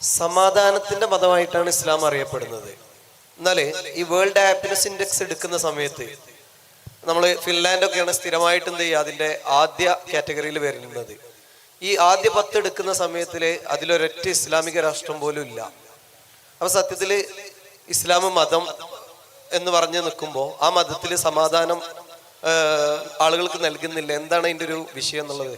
സമാധാനത്തിന്റെ മതമായിട്ടാണ് ഇസ്ലാം അറിയപ്പെടുന്നത്. എന്നാൽ ഈ വേൾഡ് ഹാപ്പിനെസ് ഇൻഡെക്സ് എടുക്കുന്ന സമയത്ത് നമ്മൾ ഫിൻലാൻഡ് ഒക്കെയാണ് സ്ഥിരമായിട്ട് എന്ത് ചെയ്യുക അതിന്റെ ആദ്യ കാറ്റഗറിയിൽ വരുന്നത് ഈ ആദ്യ പത്ത് എടുക്കുന്ന സമയത്തിൽ അതിലൊരൊറ്റ ഇസ്ലാമിക രാഷ്ട്രം പോലും ഇല്ല. അപ്പൊ സത്യത്തിൽ ഇസ്ലാം മതം എന്ന് പറഞ്ഞു നിൽക്കുമ്പോൾ ആ മതത്തിൽ സമാധാനം ആളുകൾക്ക് നൽകുന്നില്ല. എന്താണ് അതിന്റെ ഒരു വിഷയം എന്നുള്ളത്?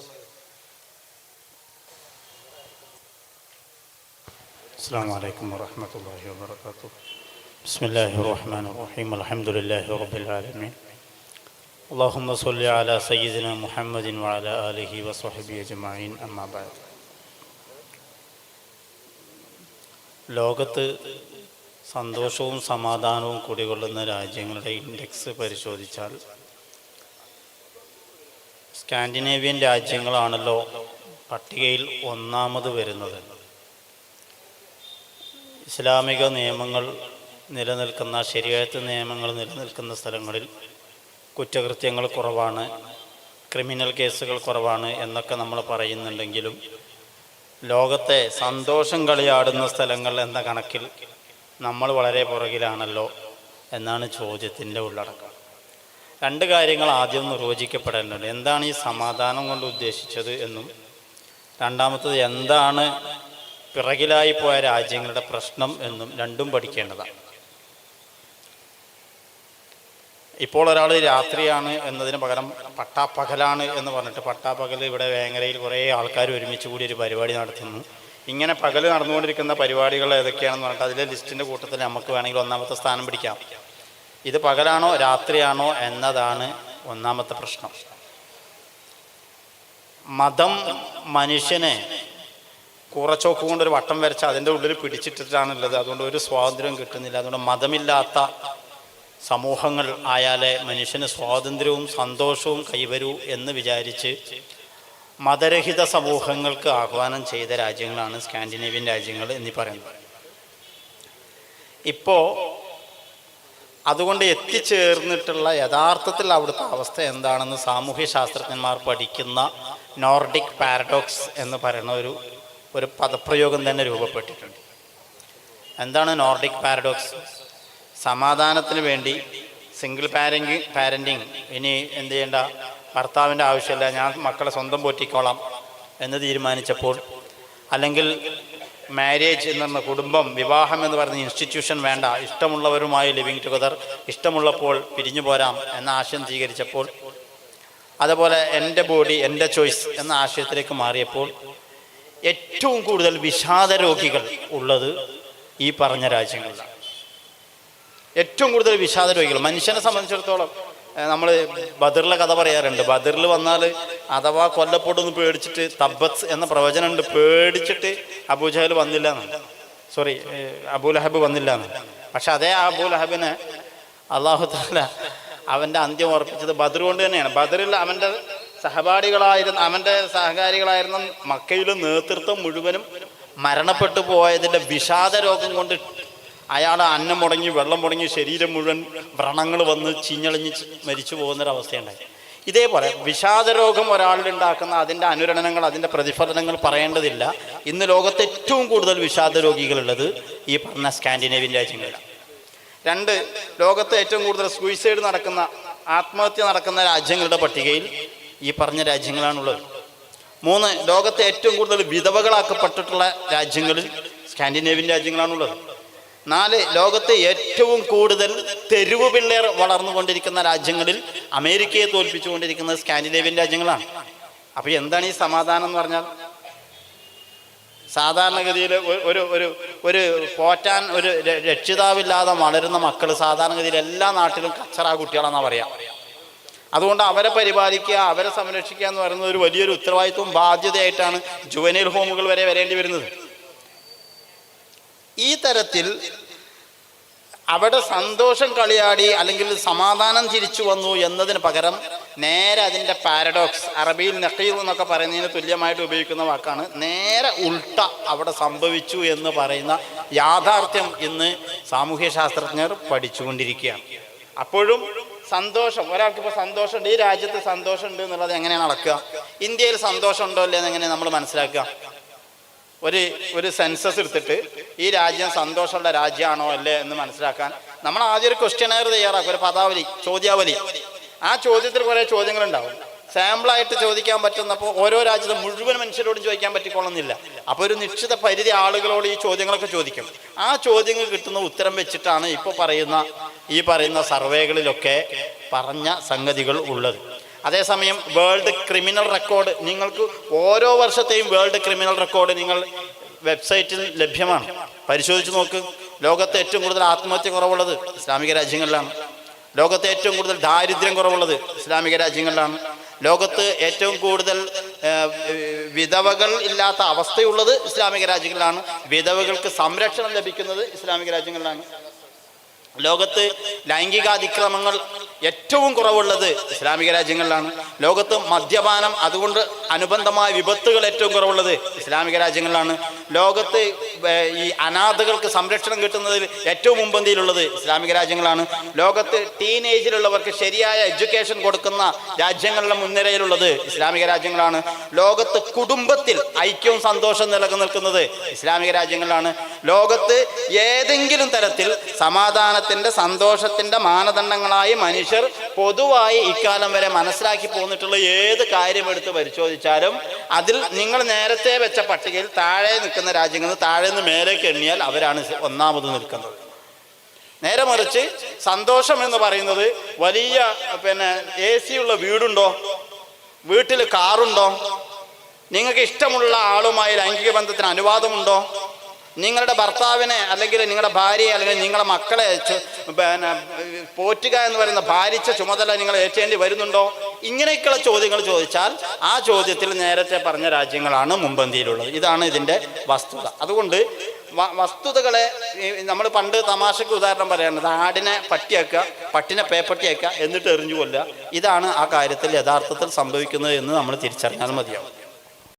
السلام عليكم ورحمة الله وبركاته بسم الله الرحمن الرحيم الحمد لله رب العالمين اللهم صل على سيدنا محمد وعلى آله وصحبه أجمعين أما بعد ലോകത്ത് സന്തോഷവും സമാധാനവും കുടികൊള്ളുന്ന രാജ്യങ്ങളുടെ ഇൻഡെക്സ് പരിശോധിച്ചാൽ സ്കാൻഡിനേവിയൻ രാജ്യങ്ങളാണല്ലോ പട്ടികയിൽ ഒന്നാമത് വരുന്നത് ഇസ്ലാമിക നിയമങ്ങൾ നിലനിൽക്കുന്ന ശരിയാത്ത നിയമങ്ങൾ നിലനിൽക്കുന്ന സ്ഥലങ്ങളിൽ കുറ്റകൃത്യങ്ങൾ കുറവാണ് ക്രിമിനൽ കേസുകൾ കുറവാണ് എന്നൊക്കെ നമ്മൾ പറയുന്നുണ്ടെങ്കിലും ലോകത്തെ സന്തോഷം കളിയാടുന്ന സ്ഥലങ്ങൾ എന്ന കണക്കിൽ നമ്മൾ വളരെ പുറകിലാണല്ലോ എന്നാണ് ചോദ്യത്തിന്റെ ഉള്ളടക്കം. രണ്ട് കാര്യങ്ങൾ ആദ്യം നിർവചിക്കപ്പെടേണ്ടതുണ്ട്. എന്താണ് ഈ സമാധാനം കൊണ്ട് ഉദ്ദേശിച്ചത് എന്നും രണ്ടാമത്തത് എന്താണ് പിറകിലായി പോയ രാജ്യങ്ങളുടെ പ്രശ്നം എന്നും രണ്ടും പഠിക്കേണ്ടതാണ് ഇപ്പോൾ ഒരാൾ രാത്രിയാണ് എന്നതിന് പകരം പട്ടാപ്പകലാണ് എന്ന് പറഞ്ഞിട്ട് പട്ടാപ്പകൽ ഇവിടെ വേങ്ങരയിൽ കുറേ ആൾക്കാർ ഒരുമിച്ച് കൂടി ഒരു പരിപാടി നടത്തുന്നു. ഇങ്ങനെ പകൽ നടന്നുകൊണ്ടിരിക്കുന്ന പരിപാടികൾ ഏതൊക്കെയാണെന്ന് പറഞ്ഞിട്ട് അതിലെ ലിസ്റ്റിന്റെ കൂട്ടത്തിൽ നമുക്ക് വേണമെങ്കിൽ ഒന്നാമത്തെ സ്ഥാനം പിടിക്കാം. ഇത് പകലാണോ രാത്രിയാണോ എന്നതാണ് ഒന്നാമത്തെ പ്രശ്നം. മതം മനുഷ്യനെ കുറച്ചോക്ക് കൊണ്ട് ഒരു വട്ടം വരച്ച് അതിന്റെ ഉള്ളിൽ പിടിച്ചിട്ടിട്ടാണുള്ളത്. അതുകൊണ്ട് ഒരു സ്വാതന്ത്ര്യം കിട്ടുന്നില്ല. അതുകൊണ്ട് മതമില്ലാത്ത സമൂഹങ്ങൾ ആയാലേ മനുഷ്യന് സ്വാതന്ത്ര്യവും സന്തോഷവും കൈവരൂ എന്ന് വിചാരിച്ച് മതരഹിത സമൂഹങ്ങൾക്ക് ആഹ്വാനം ചെയ്ത രാജ്യങ്ങളാണ് സ്കാൻഡിനേവ്യൻ രാജ്യങ്ങൾ എന്നീ പറയുന്നത്. ഇപ്പോൾ അതുകൊണ്ട് എത്തിച്ചേർന്നിട്ടുള്ള യഥാർത്ഥത്തിൽ അവിടുത്തെ അവസ്ഥ എന്താണെന്ന് സാമൂഹ്യ ശാസ്ത്രജ്ഞന്മാർ പഠിക്കുന്ന നോർഡിക് പാരഡോക്സ് എന്ന് പറയുന്ന ഒരു ഒരു പദപ്രയോഗം തന്നെ രൂപപ്പെട്ടിട്ടുണ്ട്. എന്താണ് നോർഡിക് പാരഡോക്സ്? സമാധാനത്തിന് വേണ്ടി സിംഗിൾ പാരന്റ് പാരന്റിങ് ഇനി എന്ത് ചെയ്യേണ്ട? ഭർത്താവിന്റെ ആവശ്യമില്ല ഞാൻ മക്കളെ സ്വന്തം പോറ്റിക്കോളാം എന്ന് തീരുമാനിച്ചപ്പോൾ അല്ലെങ്കിൽ മാരേജ് എന്ന് കുടുംബം വിവാഹം എന്ന് പറഞ്ഞ ഇൻസ്റ്റിറ്റ്യൂഷൻ വേണ്ട ഇഷ്ടമുള്ളവരുമായി ലിവിങ് ടുഗദർ ഇഷ്ടമുള്ളപ്പോൾ പിരിഞ്ഞു പോരാം എന്ന ആശയം സ്വീകരിച്ചപ്പോൾ അതുപോലെ എന്റെ ബോഡി എന്റെ ചോയ്സ് എന്ന ആശയത്തിലേക്ക് മാറിയപ്പോൾ ഏറ്റവും കൂടുതൽ വിഷാദ രോഗികൾ ഉള്ളത് ഈ പറഞ്ഞ രാജ്യങ്ങളിലാണ്. ഏറ്റവും കൂടുതൽ വിഷാദ രോഗികൾ മനുഷ്യനെ സംബന്ധിച്ചിടത്തോളം നമ്മൾ ബദറിലെ കഥ പറയാറുണ്ട്. ബദറിൽ വന്നാൽ അഥവാ കൊല്ലപ്പെടുന്ന് പേടിച്ചിട്ട് തബത്ത് എന്ന പ്രവചനമുണ്ട് പേടിച്ചിട്ട് അബൂജഹൽ വന്നില്ല എന്നാണ് സോറി അബൂലഹബ് വന്നില്ല എന്നാണ് പക്ഷെ അതേ അബൂലഹബിനെ അള്ളാഹു താല അവന്റെ അന്ത്യം ഉറപ്പിച്ചത് ബദർ കൊണ്ട് തന്നെയാണ്. ബദറിൽ അവന്റെ സഹപാഠികളായിരുന്ന അവന്റെ സഹകാരികളായിരുന്ന മക്കയിലെ നേതൃത്വം മുഴുവനും മരണപ്പെട്ടു പോയതിന്റെ വിഷാദ രോഗം കൊണ്ട് അയാൾ അന്നം മുടങ്ങി വെള്ളം മുടങ്ങി ശരീരം മുഴുവൻ വ്രണങ്ങൾ വന്ന് ചീഞ്ഞളിഞ്ഞ് മരിച്ചു പോകുന്നൊരവസ്ഥയുണ്ടായി. ഇതേപോലെ വിഷാദരോഗം ഒരാളിൽ ഉണ്ടാക്കുന്ന അതിന്റെ അനുരണനങ്ങൾ അതിന്റെ പ്രതിഫലനങ്ങൾ പറയേണ്ടതില്ല. ഇന്ന് ലോകത്ത് ഏറ്റവും കൂടുതൽ വിഷാദ രോഗികളുള്ളത് ഈ പറഞ്ഞ സ്കാൻഡിനേവ്യൻ രാജ്യങ്ങളിലാണ് രണ്ട് ലോകത്ത് ഏറ്റവും കൂടുതൽ സൂയിസൈഡ് നടക്കുന്ന ആത്മഹത്യ നടക്കുന്ന രാജ്യങ്ങളുടെ പട്ടികയിൽ ഈ പറഞ്ഞ രാജ്യങ്ങളാണുള്ളത്. മൂന്ന് ലോകത്തെ ഏറ്റവും കൂടുതൽ വിധവകളാക്കപ്പെട്ടിട്ടുള്ള രാജ്യങ്ങളിൽ സ്കാൻഡിനേവിയൻ രാജ്യങ്ങളാണുള്ളത്. നാല് ലോകത്തെ ഏറ്റവും കൂടുതൽ തെരുവ് പിള്ളേർ വളർന്നുകൊണ്ടിരിക്കുന്ന രാജ്യങ്ങളിൽ അമേരിക്കയെ തോൽപ്പിച്ചുകൊണ്ടിരിക്കുന്നത് സ്കാൻഡിനേവിയൻ രാജ്യങ്ങളാണ്. അപ്പോൾ എന്താണ് ഈ സമാധാനം എന്ന് പറഞ്ഞാൽ? സാധാരണഗതിയിൽ ഒരു ഒരു ഒരു പോറ്റാൻ ഒരു രക്ഷിതാവില്ലാതെ വളരുന്ന മക്കൾ സാധാരണഗതിയിൽ എല്ലാ നാട്ടിലും കച്ചറ കുട്ടികളാണെന്നാണ് പറയാം. അതുകൊണ്ട് അവരെ പരിപാലിക്കുക അവരെ സംരക്ഷിക്കുക എന്ന് പറയുന്നത് ഒരു വലിയൊരു ഉത്തരവാദിത്വവും ബാധ്യതയായിട്ടാണ് ജുവനൈൽ ഹോമുകൾ വരെ വരേണ്ടി വരുന്നത്. ഈ തരത്തിൽ അവിടെ സന്തോഷം കളിയാടി അല്ലെങ്കിൽ സമാധാനം തിരിച്ചു വന്നു എന്നതിന് പകരം നേരെ അതിന്റെ പാരഡോക്സ് അറബിയിൽ നഖീർ എന്നൊക്കെ പറയുന്നതിന് തുല്യമായിട്ട് ഉപയോഗിക്കുന്ന വാക്കാണ് നേരെ ഉൾട്ട അവിടെ സംഭവിച്ചു എന്ന് പറയുന്ന യാഥാർത്ഥ്യം ഇന്ന് സാമൂഹ്യ ശാസ്ത്രജ്ഞർ പഠിച്ചുകൊണ്ടിരിക്കുകയാണ്. അപ്പോഴും സന്തോഷം. ഒരാൾക്ക് ഇപ്പോൾ സന്തോഷമുണ്ട്. ഈ രാജ്യത്ത് സന്തോഷമുണ്ട് എന്നുള്ളത് എങ്ങനെയാണ് നടക്കുക ഇന്ത്യയിൽ സന്തോഷമുണ്ടോ അല്ലേ എങ്ങനെ നമ്മൾ മനസ്സിലാക്കുക? ഒരു ഒരു സെൻസസ് എടുത്തിട്ട് ഈ രാജ്യം സന്തോഷമുള്ള രാജ്യമാണോ അല്ലേ എന്ന് മനസ്സിലാക്കാൻ നമ്മൾ ആദ്യം ഒരു ക്വസ്റ്റ്യനെയർ തയ്യാറാക്കും. ഒരു പദാവലി ചോദ്യാവലി. ആ ചോദ്യത്തിൽ കുറേ ചോദ്യങ്ങളുണ്ടാവും. സാമ്പിളായിട്ട് ചോദിക്കാൻ പറ്റുന്നപ്പോൾ ഓരോ രാജ്യത്തും മുഴുവൻ മനുഷ്യരോടും ചോദിക്കാൻ പറ്റിക്കൊള്ളുന്നില്ല അപ്പോൾ ഒരു നിശ്ചിത പരിധി ആളുകളോട് ഈ ചോദ്യങ്ങളൊക്കെ ചോദിക്കും. ആ ചോദ്യങ്ങൾ കിട്ടുന്ന ഉത്തരം വെച്ചിട്ടാണ് ഇപ്പോൾ പറയുന്ന ഈ പറയുന്ന സർവേകളിലൊക്കെ പറഞ്ഞ സംഗതികൾ ഉള്ളത്. അതേസമയം വേൾഡ് ക്രിമിനൽ റെക്കോർഡ് നിങ്ങൾക്ക് ഓരോ വർഷത്തെയും വേൾഡ് ക്രിമിനൽ റെക്കോർഡ് നിങ്ങൾ വെബ്സൈറ്റിൽ ലഭ്യമാണ്. പരിശോധിച്ച് നോക്ക്. ലോകത്തെ ഏറ്റവും കൂടുതൽ ആത്മഹത്യ കുറവുള്ളത് ഇസ്ലാമിക രാജ്യങ്ങളിലാണ്. ലോകത്തെ ഏറ്റവും കൂടുതൽ ദാരിദ്ര്യം കുറവുള്ളത് ഇസ്ലാമിക രാജ്യങ്ങളിലാണ്. ലോകത്ത് ഏറ്റവും കൂടുതൽ വിധവകൾ ഇല്ലാത്ത അവസ്ഥയുള്ളത് ഇസ്ലാമിക രാജ്യങ്ങളിലാണ്. വിധവകൾക്ക് സംരക്ഷണം ലഭിക്കുന്നത് ഇസ്ലാമിക രാജ്യങ്ങളിലാണ്. ലോകത്ത് ലൈംഗിക അതിക്രമങ്ങൾ ഏറ്റവും കുറവുള്ളത് ഇസ്ലാമിക രാജ്യങ്ങളിലാണ്. ലോകത്ത് മദ്യപാനം അതുകൊണ്ട് അനുബന്ധമായ വിപത്തുകൾ ഏറ്റവും കുറവുള്ളത് ഇസ്ലാമിക രാജ്യങ്ങളിലാണ്. ലോകത്ത് ഈ അനാഥകൾക്ക് സംരക്ഷണം കിട്ടുന്നതിൽ ഏറ്റവും മുമ്പന്തിയിലുള്ളത് ഇസ്ലാമിക രാജ്യങ്ങളാണ്. ലോകത്ത് ടീനേജിലുള്ളവർക്ക് ശരിയായ എഡ്യൂക്കേഷൻ കൊടുക്കുന്ന രാജ്യങ്ങളുടെ മുൻനിരയിലുള്ളത് ഇസ്ലാമിക രാജ്യങ്ങളാണ്. ലോകത്ത് കുടുംബത്തിൽ ഐക്യവും സന്തോഷവും നിലനിൽക്കുന്നത് ഇസ്ലാമിക രാജ്യങ്ങളിലാണ് ലോകത്ത് ഏതെങ്കിലും തരത്തിൽ സമാധാനത്തിന്റെ സന്തോഷത്തിന്റെ മാനദണ്ഡങ്ങളായി മനുഷ്യർ പൊതുവായി ഇക്കാലം വരെ മനസ്സിലാക്കി പോന്നിട്ടുള്ള ഏത് കാര്യം എടുത്ത് പരിശോധിച്ചാലും അതിൽ നിങ്ങൾ നേരത്തെ വെച്ച പട്ടികയിൽ താഴെ നിൽക്കുന്ന രാജ്യങ്ങളിൽ താഴെ നിന്ന് മേലേക്ക് എണ്ണിയാൽ അവരാണ് ഒന്നാമത് നിൽക്കുന്നത്. നേരെ മറിച്ച് സന്തോഷം എന്ന് പറയുന്നത് വലിയ പിന്നെ എ സി ഉള്ള വീടുണ്ടോ? വീട്ടിൽ കാറുണ്ടോ? നിങ്ങൾക്ക് ഇഷ്ടമുള്ള ആളുമായി ലൈംഗിക ബന്ധത്തിന് അനുവാദമുണ്ടോ? നിങ്ങളുടെ ഭർത്താവിനെ അല്ലെങ്കിൽ നിങ്ങളുടെ ഭാര്യയെ അല്ലെങ്കിൽ നിങ്ങളുടെ മക്കളെ പിന്നെ പോറ്റുക എന്ന് പറയുന്ന ഭാരിച്ച ചുമതല നിങ്ങൾ ഏറ്റേണ്ടി വരുന്നുണ്ടോ? ഇങ്ങനെയൊക്കെയുള്ള ചോദ്യങ്ങൾ ചോദിച്ചാൽ ആ ചോദ്യത്തിൽ നേരത്തെ പറഞ്ഞ രാജ്യങ്ങളാണ് മുമ്പന്തിയിലുള്ളത്. ഇതാണ് ഇതിന്റെ വസ്തുത. അതുകൊണ്ട് വസ്തുതകളെ നമ്മൾ പണ്ട് തമാശയ്ക്ക് ഉദാഹരണം പറയാറുണ്ട് ആടിനെ പട്ടിയാക്കുക പട്ടിനെ പേപ്പട്ടിയാക്കുക എന്നിട്ട് എറിഞ്ഞു കൊല്ലുക. ഇതാണ് ആ കാര്യത്തിൽ യഥാർത്ഥത്തിൽ സംഭവിക്കുന്നത് എന്ന് നമ്മൾ തിരിച്ചറിഞ്ഞാൽ മതിയാവും.